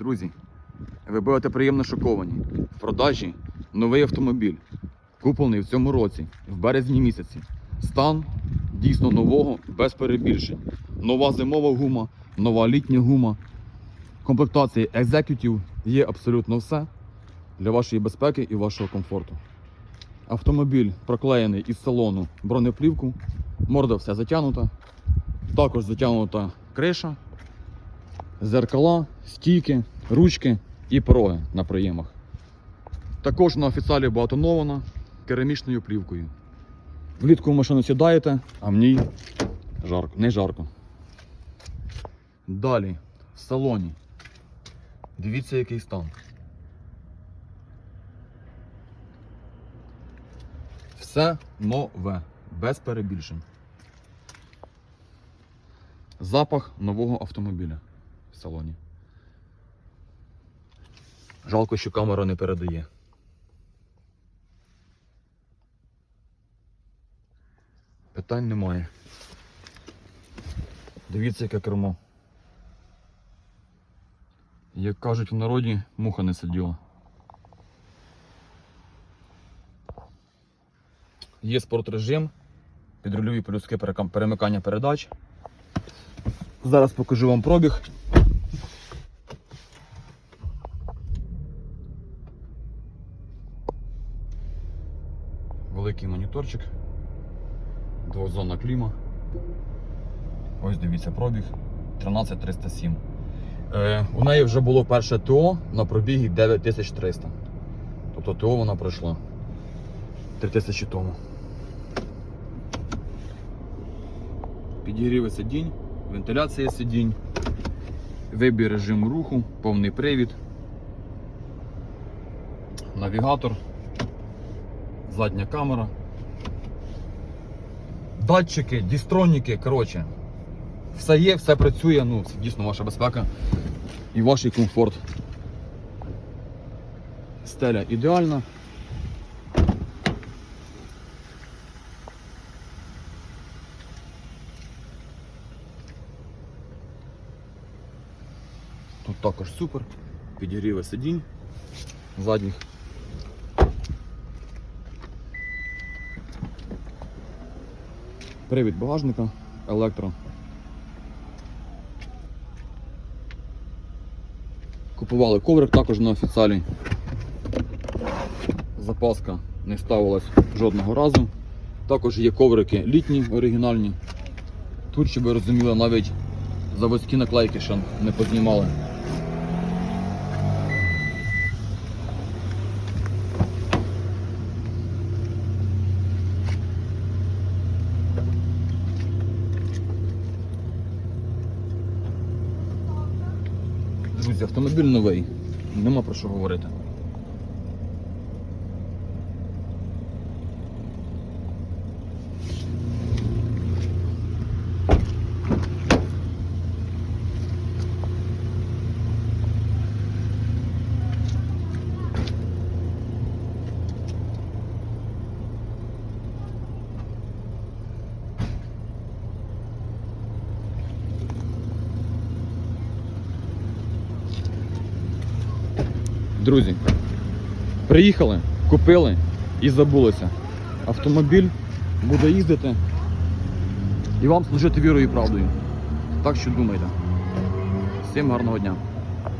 Друзі, ви будете приємно шоковані. В продажі новий автомобіль, куплений в цьому році, в березні місяці. Стан дійсно нового, без перебільшень. Нова зимова гума, нова літня гума. Комплектації Executive є абсолютно все для вашої безпеки і вашого комфорту. Автомобіль проклеєний із салону бронеплівку, морда вся затягнута, також затягнута криша, зеркала, стійки, ручки і пороги на приємах. Також на офіціалі багатонована керамічною плівкою. Влітку в машину сідаєте, а в ній жарко, не жарко. Далі в салоні. Дивіться, який стан. Все нове, без перебільшень. Запах нового автомобіля салоні. Жалко, що камера не передає. Питань немає. Дивіться, яке кермо. Як кажуть в народі, муха не сиділа. Є спортрежим, підрульові плюски перемикання передач. Зараз покажу вам пробіг. Великий моніторчик, двозонна кліма. Ось дивіться пробіг 13307. Е, у неї вже було перше ТО на пробігі 9300. Тобто ТО вона пройшла 3000 тому. Підігріви сидінь, вентиляція сидінь, вибір режиму руху, повний привід, навігатор, задня камера, датчики, дістроніки, коротше. Все є, все працює, ну, це дійсно ваша безпека і ваш комфорт. Стеля ідеальна. Тут також супер. Підігріви сидінь задніх. Привід багажника, електро. Купували коврик також на офіціалі. Запаска не ставилась жодного разу. Також є коврики літні, оригінальні. Тут, щоб ви розуміли, навіть заводські наклейки ще не познімали. Друзі, автомобіль новий. Нема про що говорити. Друзі, приїхали, купили і забулися. Автомобіль буде їздити і вам служити вірою і правдою. Так що думайте. Всім гарного дня.